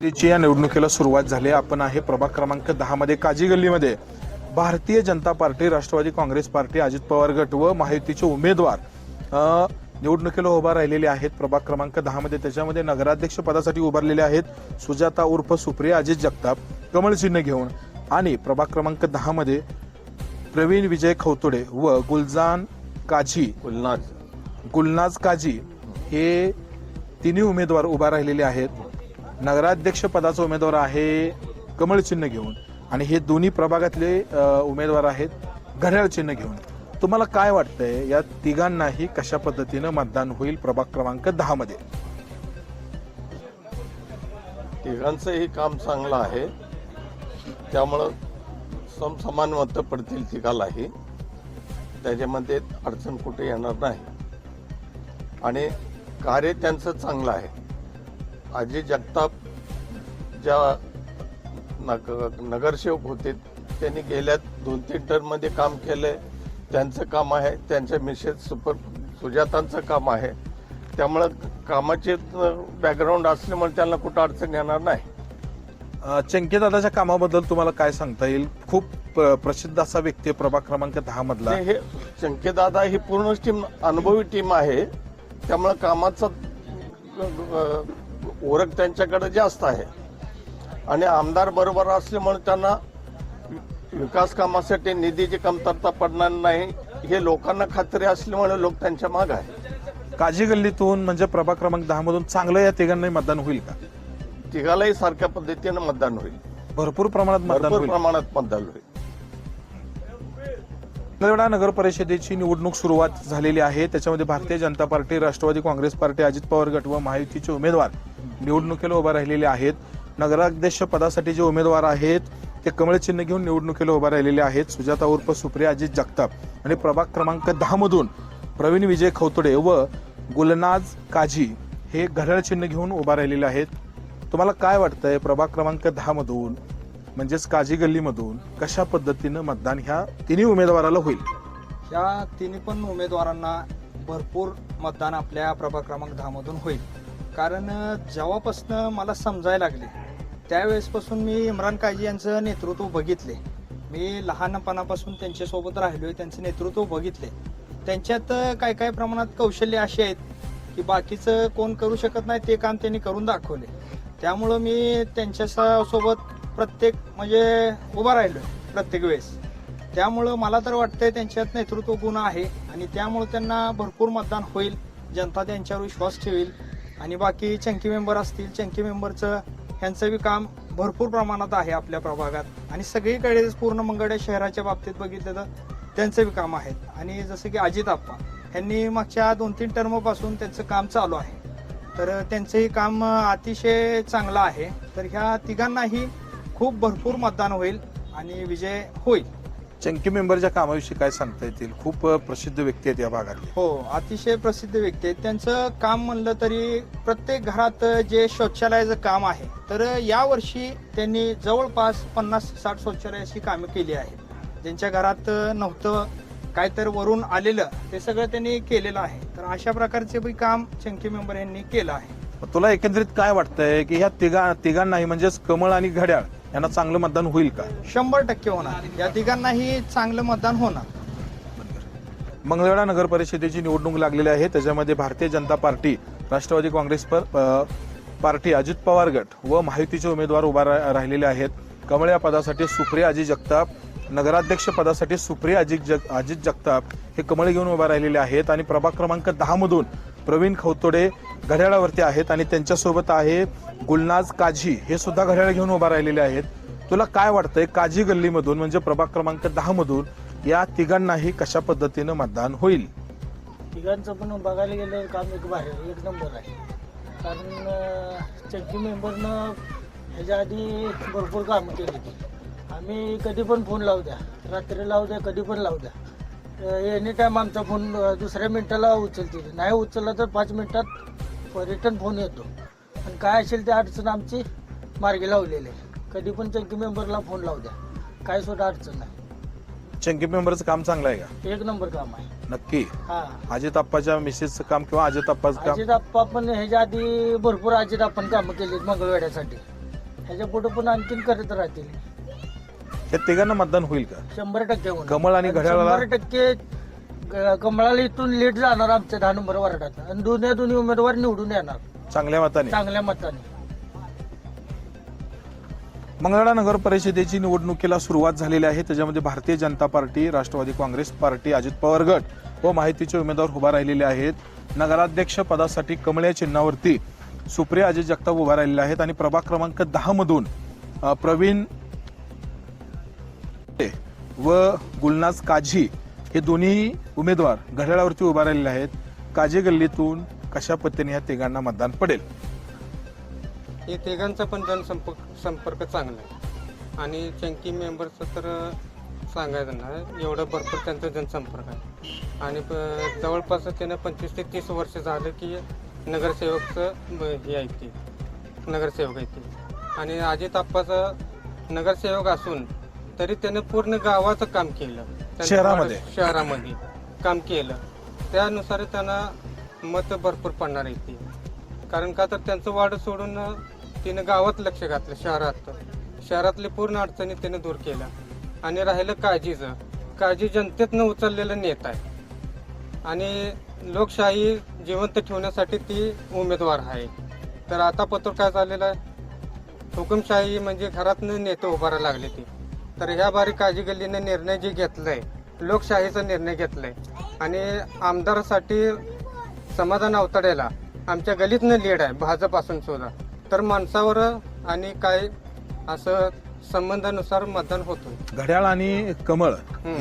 या निवडणुकीला सुरुवात झाली. आपण आहे प्रभाग क्रमांक दहा मध्ये काजी गल्लीमध्ये. भारतीय जनता पार्टी राष्ट्रवादी काँग्रेस पार्टी अजित पवार गट व महायुतीचे उमेदवार निवडणुकीला उभा राहिलेले आहेत. प्रभाग क्रमांक दहा मध्ये त्याच्यामध्ये नगराध्यक्ष पदासाठी उभारलेले आहेत सुजाता उर्फ सुप्रिया अजित जगताप कमळ चिन्ह घेऊन. आणि प्रभाग क्रमांक दहा मध्ये प्रवीण विजय खवतोडे व गुलजान काझी. गुलनाज. गुलनाज काजी हे तिन्ही उमेदवार उभा राहिलेले आहेत. नगराध्यक्ष पदाचा उमेदवार आहे कमळ चिन्ह घेऊन. आणि हे दोन्ही प्रभागातले उमेदवार आहेत घड्याळ चिन्ह घेऊन. तुम्हाला काय वाटतंय? या तिघांनाही कशा पद्धतीनं मतदान होईल प्रभाग क्रमांक दहा मध्ये? तिघांचंही काम चांगलं आहे. त्यामुळं समसमान मतं पडतील तिघालाही. त्याच्यामध्ये अडचण कुठे येणार नाही. आणि कार्य त्यांचं चांगलं आहे. अजय जगताप ज्या नग नगरसेवक होते त्यांनी गेल्या दोन तीन टर्ममध्ये काम केलंय. त्यांचं काम आहे त्यांच्या मिसेस सुपर सुजातांचं काम आहे. त्यामुळं कामाचे बॅकग्राऊंड असल्यामुळे त्यांना कुठं अडचण येणार नाही. चंकीदादाच्या कामाबद्दल तुम्हाला काय सांगता येईल? खूप प्रसिद्ध असा व्यक्ती आहे प्रभाग क्रमांक दहा मधला. हे शंकेदादा ही पूर्ण टीम अनुभवी टीम आहे. त्यामुळे कामाचा अ, ओळख त्यांच्याकडे जास्त आहे. आणि आमदार बरोबर असल्यामुळे त्यांना विकास कामासाठी निधीची कमतरता पडणार नाही हे लोकांना खात्री असल्यामुळे लोक त्यांच्या माग आहे काजी गल्लीतून म्हणजे प्रभाग क्रमांक दहा मधून चांगलं या तिघांनाही मतदान होईल का? तिघालाही सारख्या पद्धतीनं मतदान होईल. भरपूर प्रमाणात मतदान भरपूर होईल. प्रमाणात मतदान होईल. मंगळवेढा नगर परिषदेची निवडणूक सुरुवात झालेली आहे. त्याच्यामध्ये भारतीय जनता पार्टी राष्ट्रवादी काँग्रेस पार्टी अजित पवार गट व महायुतीचे उमेदवार निवडणुकीला उभा राहिलेले आहेत. नगराध्यक्ष पदासाठी जे उमेदवार आहेत ते कमळ चिन्ह घेऊन निवडणुकीला उभा राहिलेले आहेत. सुजाता उर्फ सुप्रिया अजित जगताप आणि प्रभाग क्रमांक दहा मधून प्रवीण विजय खवतोडे व गुलनाज काझी हे घड्याळ चिन्ह घेऊन उभा राहिलेले आहेत. तुम्हाला काय वाटतंय? प्रभाग क्रमांक दहा मधून म्हणजेच काजी गल्लीमधून कशा पद्धतीनं मतदान ह्या तिन्ही उमेदवाराला होईल? या तिन्ही पण उमेदवारांना भरपूर मतदान आपल्या प्रभाग क्रमांक दहा मधून होईल. कारण जेव्हापासनं मला समजायला लागले त्यावेळेसपासून मी इम्रान काजी यांचं नेतृत्व बघितले. मी लहानपणापासून त्यांच्यासोबत राहिलो त्यांचं नेतृत्व बघितले. त्यांच्यात काय काय प्रमाणात कौशल्य असे आहेत की बाकीचं कोण करू शकत नाही ते काम त्यांनी करून दाखवले. त्यामुळं मी त्यांच्यासोबत प्रत्येक म्हणजे उभा राहिलो प्रत्येक वेळेस. त्यामुळं मला तर वाटतंय त्यांच्यात नेतृत्व गुण आहे आणि त्यामुळं त्यांना भरपूर मतदान होईल जनता त्यांच्यावर विश्वास ठेवेल. आणि बाकी चंकी मेंबर असतील चंकी मेंबरचं ह्यांचं बी काम भरपूर प्रमाणात आहे आपल्या प्रभागात. आणि सगळीकडे पूर्ण मंगळ्या शहराच्या बाबतीत बघितलं तर त्यांचं बी काम आहेत आणि जसं की अजित आप्पा यांनी मागच्या दोन तीन टर्मपासून त्यांचं काम चालू आहे. तर त्यांचंही काम अतिशय चांगलं आहे. तर ह्या तिघांनाही खूप भरपूर मतदान होईल आणि विजय होईल. चंकी मेंबरच्या कामाविषयी काय सांगता येतील? खूप प्रसिद्ध व्यक्ती आहेत या भागातले. हो अतिशय प्रसिद्ध व्यक्ती आहेत. त्यांचं काम म्हणलं तरी प्रत्येक घरात जे शौचालयाचं काम आहे तर यावर्षी त्यांनी जवळपास पन्नास साठ शौचालयाची कामे केली आहेत. ज्यांच्या घरात नव्हतं काय तर वरून आलेलं ते सगळं त्यांनी केलेलं आहे. तर अशा प्रकारचे काम चंकी मेंबर यांनी केलं आहे. तुला एकंदरीत काय वाटतंय की ह्या तिघा तिघांनाही म्हणजेच कमळ आणि घड्याळ यांना चांगलं मतदान होईल का? शंभर टक्के होणार. या तिघांनाही चांगलं मतदान होणार. मंगळवेढा नगर परिषदेची निवडणूक लागलेली आहे. त्याच्यामध्ये भारतीय जनता पार्टी राष्ट्रवादी काँग्रेस पर- पार्टी अजित पवार गट व महायुतीचे उमेदवार उभा राहिलेले आहेत. कमळ या पदासाठी सुप्रिया अजित जगताप नगराध्यक्ष पदासाठी सुप्रिया अजित जग अजित जगताप हे कमळ घेऊन उभा राहिलेले आहेत. आणि प्रभाग क्रमांक दहा मधून प्रवीण खवतोडे घड्याळावरती आहेत आणि त्यांच्यासोबत आहे गुलनाज काझी. हे सुद्धा घड्याळ घेऊन उभा राहिलेले आहेत. तुला काय वाटतंय काझी गल्लीमधून म्हणजे प्रभाग क्रमांक दहा मधून या तिघांनाही कशा पद्धतीनं मतदान होईल? तिघांचं पण बघायला गेलं काम एक भारी एक नंबर आहे. कारण अं, चक्की मेंबरनं ह्याच्या आधी भरपूर कामं केली आम्ही कधी पण फोन लावू द्या. रात्री लावू द्या कधी पण लावू द्या. एनी टाईम आमचा फोन दुसऱ्या मिनिटाला उचलते नाही उचलला तर पाच मिनिटात रिटर्न फोन येतो. आणि काय असेल ते अडचण आमची मार्गी लावलेली आहे. कधी पण चक्की मेंबरला फोन लावू द्या. काय सुद्धा अडचण नाही. चंकी मेंबरचं काम चांगलं आहे का? एक नंबर काम आहे. नक्की? हा. अजित आप्पाच्या मिसेसचं काम किंवा अजित आप्पाचं काम? अजित आप्पा पण ह्याच्या आधी भरपूर अजित आपण कामं केलीत मंगळवेड्यासाठी. ह्याच्या पुढे पण आणखीन करत राहतील. या तिघांना मतदान होईल का? शंभर टक्के होणार. कमळ आणि घड्याळाला- शंभर टक्के ग- कमळाला इथून लेट जाणार आमच्या दहा नंबर वार्डात. आणि दोन्ही दोन्ही उमेदवार निवडून येणार. चांगल्या मताने. चांगल्या मताने. मंगळवेढा नगर परिषदेची निवडणुकीला सुरुवात झालेली आहे. त्याच्यामध्ये भारतीय जनता पार्टी राष्ट्रवादी काँग्रेस पार्टी अजित पवार गट व माहितीचे उमेदवार उभा राहिलेले आहेत. नगराध्यक्ष पदासाठी कमळ या चिन्हावरती सुप्रिया अजय जगताप उभा राहिलेले आहेत. आणि प्रभाग क्रमांक दहा मधून अ, प्रवीण व गुलनाज काझी हे दोन्ही उमेदवार घड्याळावरती उभा राहिलेले आहेत. काझी गल्लीतून कशा पद्धतीने या तिघांना मतदान पडेल? हे तिघांचा पण जनसंपर्क संपर्क चांगला आहे. आणि चंकी मेंबरचं तर सांगायचं ना एवढं भरपूर त्यांचा जनसंपर्क आहे. आणि प- जवळपास त्यानं पंचवीस ते तीस वर्ष झालं की नगरसेवकचं ब- हे आहे ते. नगरसेवक आहे ते. आणि अजित आप्पाचा नगरसेवक असून तरी त्यानं पूर्ण गावाचं काम केलं. शहरामध्ये? शहरामध्ये काम केलं. त्यानुसार त्यांना मत भरपूर पडणार आहे ते. कारण का तर त्यांचं वाढ सोडून तिने गावात लक्ष घातलं शहरात. शहरातले पूर्ण अडचणी त्याने दूर केल्या. आणि राहिलं काळजीचं. काळजी जनतेतनं उचललेलं नेत आहे. आणि लोकशाही जिवंत ठेवण्यासाठी ती उमेदवार आहे. तर आता पत्र काय झालेलं आहे? हुकुमशाही म्हणजे घरातनं नेते उभारायला लागले ते. तर ह्या बारी काळजी गल्लीने निर्णय जे घेतलाय लोकशाहीचा निर्णय घेतलाय. आणि आमदारासाठी समाधान अवतड्याला आमच्या गलीतनं लीड आहे भाजप असून सुद्धा. तर माणसावर आणि काय असं संबंधानुसार मतदान होतं घड्याळ आणि कमळ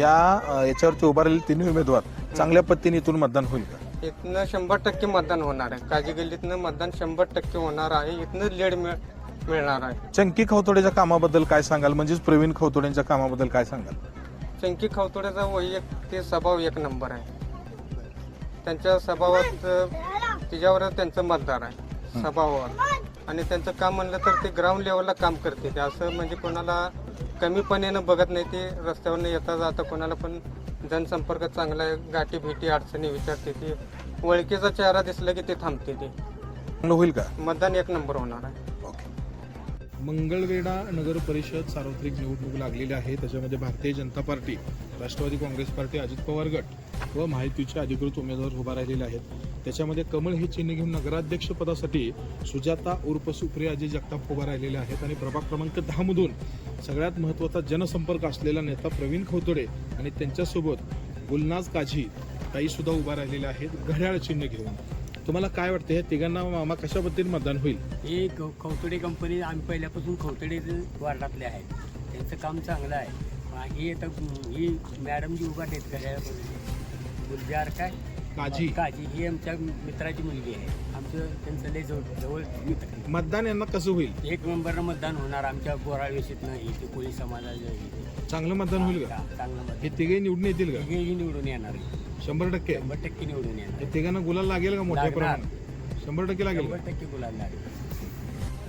या याच्यावरती उभारलेले तिन्ही उमेदवार चांगल्या पद्धतीने इथून मतदान होईल का? इथनं शंभर टक्के मतदान होणार आहे. काजी गल्लीतनं मतदान शंभर टक्के होणार आहे. इथनं लीड मिळ मिळणार आहे. चंकी खवतोडेच्या कामाबद्दल काय सांगाल? म्हणजेच प्रवीण खवतोडेंच्या कामाबद्दल काय सांगाल? चंकी खवतोड्याचा वैयक्तिक ते स्वभाव एक नंबर आहे. त्यांच्या स्वभावात तिच्यावर त्यांचं मतदार आहे स्वभावावर. आणि त्यांचं काम म्हणलं तर ते ग्राउंड लेवलला काम करते. ते असं म्हणजे कोणाला कमीपणेनं बघत नाही ते रस्त्यावरनं येता जाता कोणाला पण जनसंपर्क चांगला आहे गाठी भेटी अडचणी विचारते ती. ओळखीचा चेहरा दिसला की ते थांबते ते. होईल का? मतदान एक नंबर होणार आहे. मंगळवेढा नगर परिषद सार्वत्रिक निवडणूक लागलेली आहे. त्याच्यामध्ये भारतीय जनता पार्टी राष्ट्रवादी काँग्रेस पार्टी अजित पवार गट व माहितीचे अधिकृत उमेदवार उभा राहिलेले आहेत. त्याच्यामध्ये कमळ हे चिन्ह घेऊन नगराध्यक्ष पदासाठी सुजाता उर्फ सुप्रिया जगताप उभा राहिलेले आहेत आणि प्रभाग क्रमांक दहामधून सगळ्यात महत्त्वाचा जनसंपर्क असलेला नेता प्रवीण खोतडे आणि त्यांच्यासोबत गुलनाज काझी ताईसुद्धा उभा राहिलेल्या आहेत. घड्याळ चिन्ह घेऊन. तुम्हाला काय वाटतं हे तिघांना मामा कशा पद्धतीने मतदान होईल? ही कौ- कौतडे कंपनी आम्ही पहिल्यापासून कौतडे वार्डातले आहेत. त्यांचं काम चांगलं आहे. हा, ही आता ही मॅडम जी उभा आहेत घड्याळामध्ये गुलजार काय काझी काजी. ही आमच्या मित्राची मुलगी आहे. आमचं त्यांचं लय जवळ जवळ मित्र आहे. मतदान यांना कसं होईल? एक नंबरनं मतदान होणार आमच्या बोराळ वेशीतनं इथे कोळी समाजाच्या इथे. चांगलं मतदान होईल का? चांगलं मतदान. हे तिघे निवडून येतील का? तिघेही निवडून येणार आहे. शंभर टक्के. शंभर टक्के निवडून येणार. तिघांना गुलाल लागेल का मोठ्या लागणार. प्रमाणात? शंभर टक्के लागेल शंभर टक्के गुलाल लागेल.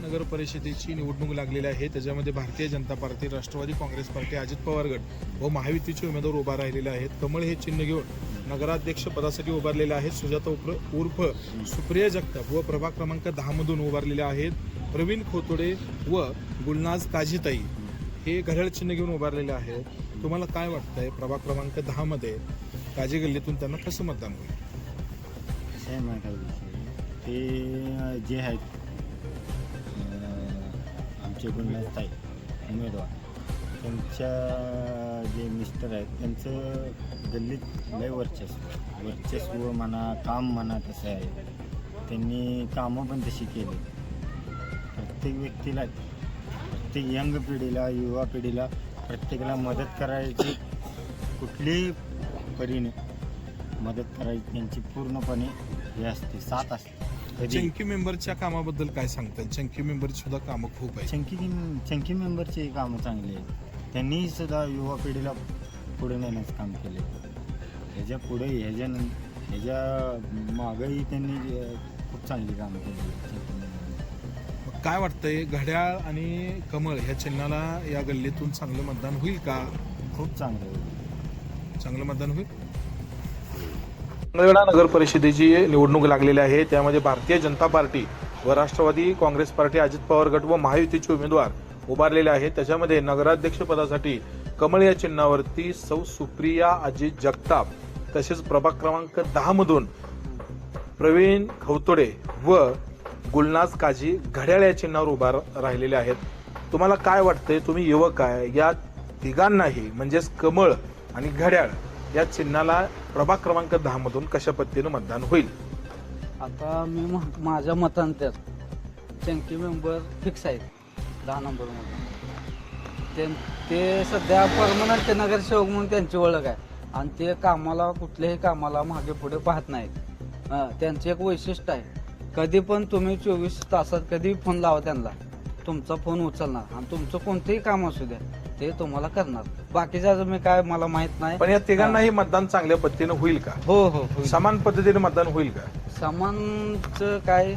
नगर परिषदेची निवडणूक लागलेली आहे. त्याच्यामध्ये भारतीय जनता पार्टी राष्ट्रवादी काँग्रेस पार्टी अजित पवार गट व महायुतीचे उमेदवार उभा राहिलेले आहेत. कमळ हे चिन्ह घेऊन नगराध्यक्ष पदासाठी उभारलेले आहेत. सुजाता उर्फ उर्फ सुप्रिया जगताप व प्रभाग क्रमांक दहा मधून उभारलेले आहेत. प्रवीण खोतोडे व गुलनाज काजीताई हे घड्याळ चिन्ह घेऊन उभारलेले आहेत. तुम्हाला काय वाटतंय? प्रभाग क्रमांक दहा मध्ये काजी गल्लीतून त्यांना कसं मतदान होईल? आहे माहिती आहे ते जे आहेत अं, आमचे गुणताई उमेदवार. त्यांच्या जे मिस्टर आहेत त्यांचं गल्लीत लय वर्चस्व वर्चस्व म्हणा काम म्हणा तसं आहे. त्यांनी कामं पण तशी केली. प्रत्येक व्यक्तीला प्रत्येक यंग पिढीला युवा पिढीला प्रत्येकाला मदत करायची कुठलीही परीने मदत करायची त्यांची पूर्णपणे हे असते साथ असते. कधी? चंकी मेंबरच्या कामाबद्दल काय सांगतात चंकी मेंबरची सुद्धा कामं खूप आहेत. चंकी चंकी मेंबरचे कामं चांगले आहेत. त्यांनी सुद्धा युवा पिढीला पुढे नेण्याचं काम केले ह्याच्या पुढे ह्याच्या ह्याच्या मागही त्यांनी अं, खूप चांगली कामं केली काय वाटतंय? घड्याळ आणि कमळ ह्या चिन्हाला या गल्लीतून चांगलं मतदान होईल का? खूप चांगलं होईल. चांगलं मतदान होईल? नगर परिषदेची निवडणूक लागलेली आहे त्यामध्ये भारतीय जनता पार्टी व राष्ट्रवादी काँग्रेस पार्टी अजित पवार गट व महायुतीचे उमेदवार उभारलेले आहेत. त्याच्यामध्ये नगराध्यक्ष पदासाठी कमळ या चिन्हावरती सौ सुप्रिया अजित जगताप तसेच प्रभाग क्रमांक दहा मधून प्रवीण खवतोडे व गुलनाज काजी घड्याळ या चिन्हावर उभा राहिलेले आहेत. तुम्हाला काय वाटतंय? तुम्ही युवक आहे. या तिघांनाही म्हणजेच कमळ आणि घड्याळ या चिन्हाला प्रभाग क्रमांक दहा मधून कशा पद्धतीनं मतदान होईल? आता मी माझ्या मतांतर चंकी मेंबर फिक्स आहेत. दहा नंबरमध्ये ते ते सध्या परमनंट नगरसेवक म्हणून त्यांची ओळख आहे. आणि ते कामाला कुठल्याही कामाला मागे पुढे पाहत नाहीत. त्यांचं एक वैशिष्ट्य आहे. कधी पण तुम्ही चोवीस तासात कधी फोन लावा त्यांना. तुमचा फोन उचलणार आणि तुमचं कोणतंही काम असू द्या ते तुम्हाला करणार. बाकीचं मी काय मला माहीत नाही. पण या तिघांनाही मतदान चांगल्या पद्धतीनं होईल का? हो हो होईल. समान पद्धतीने मतदान होईल का? समानचं काय?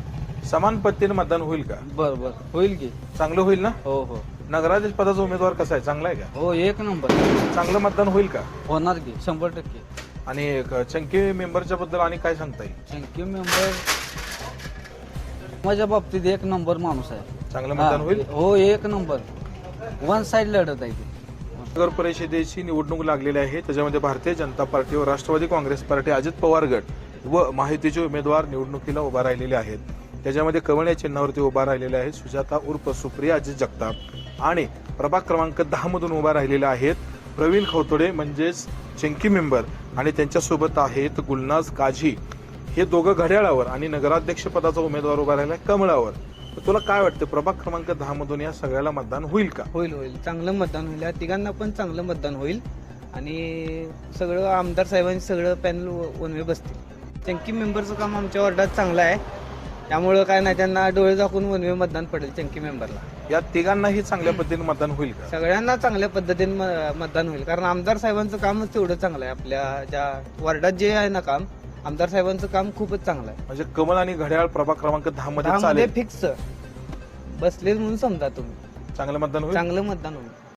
समान पद्धतीने मतदान होईल का? बर बर. होईल की. चांगलं होईल ना? हो हो. नगराध्यक्ष पदाचा उमेदवार कसा आहे? चांगला आहे का? हो एक नंबर. चांगलं मतदान होईल का? होणार की शंभर टक्के. आणि एक चंकी मेंबरच्या बद्दल आणि काय सांगता येईल थँक्यू मेंबर माझ्या बाबतीत एक नंबर माणूस आहे. चांगलं मतदान होईल? हो एक नंबर. वन साइड लढत आहे ती. नगर परिषदेची निवडणूक लागलेली आहे. त्याच्यामध्ये भारतीय जनता पार्टी व राष्ट्रवादी काँग्रेस पार्टी अजित पवार गट व माहितीचे उमेदवार निवडणुकीला उभा राहिलेले आहेत. त्याच्यामध्ये कवळ या चिन्हावरती उभा राहिलेले आहेत सुजाता उर्फ सुप्रिया अजित जगताप. आणि प्रभाग क्रमांक दहा मधून उभा राहिलेले आहेत प्रवीण खवतोडे म्हणजेच चंकी मेंबर. आणि त्यांच्यासोबत आहेत गुलनाज काझी. हे दोघं घड्याळावर आणि नगराध्यक्ष पदाचा उमेदवार उभा राहिला कमळावर. तर तुला काय वाटतं प्रभाग क्रमांक दहा मधून या सगळ्याला मतदान होईल का? होईल होईल. चांगलं मतदान होईल. या तिघांना पण चांगलं मतदान होईल. आणि सगळं आमदार साहेबांनी सगळं पॅनल वनवे बसतील. चंकी मेंबरचं काम आमच्या वॉर्डात चांगलं आहे. त्यामुळं काय नाही त्यांना डोळे झाकून वनवे मतदान पडेल चंकी मेंबरला. या तिघांनाही चांगल्या पद्धतीने मतदान होईल का? सगळ्यांना चांगल्या पद्धतीने म- मतदान होईल. कारण आमदार साहेबांचं कामच तेवढं चांगलं आहे. आपल्या ज्या वॉर्डात जे आहे ना काम आमदार साहेबांचं काम खूपच चांगलं आहे. म्हणजे कमळ आणि घड्याळ प्रभाग क्रमांक दहा मध्ये चालेल. फिक्स बसले म्हणून समजा तुम्ही. चांगलं मतदान होईल? चांगलं मतदान होईल.